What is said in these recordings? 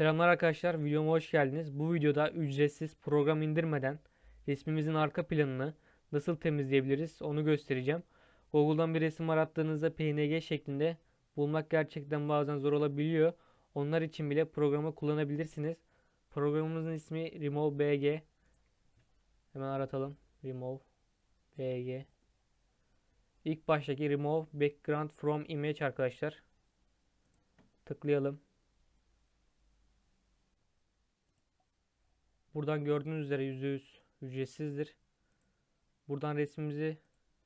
Selamlar arkadaşlar, videoma hoş geldiniz. Bu videoda ücretsiz program indirmeden resmimizin arka planını nasıl temizleyebiliriz onu göstereceğim. Google'dan bir resim arattığınızda PNG şeklinde bulmak gerçekten bazen zor olabiliyor. Onlar için bile programı kullanabilirsiniz. Programımızın ismi Remove BG. Hemen aratalım. Remove BG. İlk baştaki Remove Background from Image arkadaşlar. Tıklayalım. Buradan gördüğünüz üzere %100 ücretsizdir. Buradan resmimizi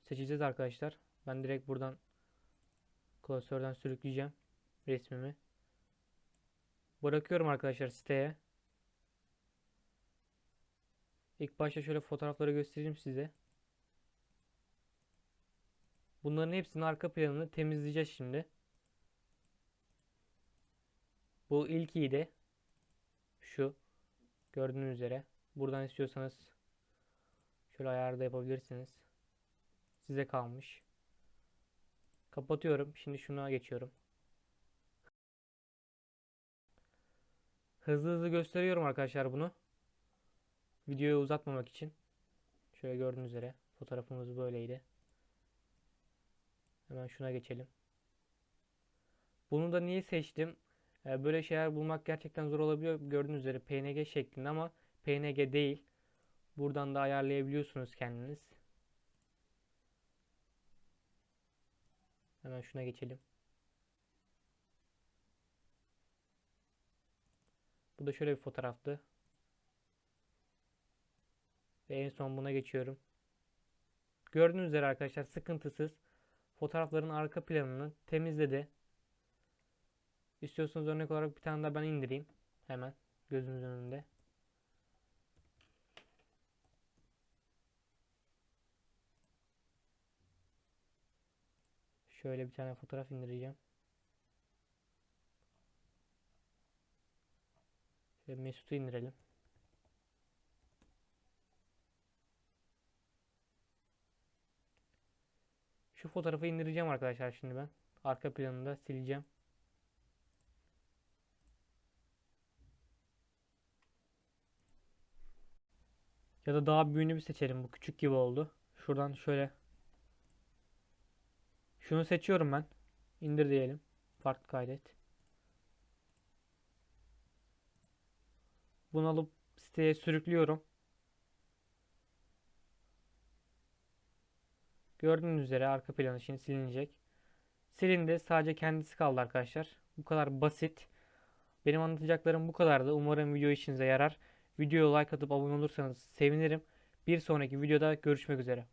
seçeceğiz arkadaşlar. Ben direkt buradan klasörden sürükleyeceğim resmimi. Bırakıyorum arkadaşlar siteye. İlk başta şöyle fotoğrafları göstereyim size. Bunların hepsinin arka planını temizleyeceğiz şimdi. Bu ilk iyi de şu. Gördüğünüz üzere. Buradan istiyorsanız şöyle ayarda yapabilirsiniz. Size kalmış. Kapatıyorum. Şimdi şuna geçiyorum. Hızlı hızlı gösteriyorum arkadaşlar bunu. Videoyu uzatmamak için. Şöyle gördüğünüz üzere fotoğrafımız böyleydi. Hemen şuna geçelim. Bunu da niye seçtim? Ee, Böyle şeyler bulmak gerçekten zor olabiliyor. Gördüğünüz üzere PNG şeklinde ama PNG değil. Buradan da ayarlayabiliyorsunuz kendiniz. Hemen şuna geçelim. Bu da şöyle bir fotoğraftı. Ve en son buna geçiyorum. Gördüğünüz üzere arkadaşlar sıkıntısız fotoğrafların arka planını temizledi. İstiyorsanız örnek olarak bir tane daha ben indireyim. Hemen gözünüzün önünde. Şöyle bir tane fotoğraf indireceğim. Şöyle Mesut'u indirelim. Şu fotoğrafı indireceğim arkadaşlar şimdi ben. Arka planını da sileceğim. Ya da daha büyüğünü bir seçelim. Bu küçük gibi oldu. Şuradan şöyle. Şunu seçiyorum ben. İndir diyelim. Farklı kaydet. Bunu alıp siteye sürüklüyorum. Gördüğünüz üzere arka planı şimdi silinecek. Silindi. Sadece kendisi kaldı arkadaşlar. Bu kadar basit. Benim anlatacaklarım bu kadardı. Umarım video işinize yarar. Videoya like atıp abone olursanız sevinirim. Bir sonraki videoda görüşmek üzere.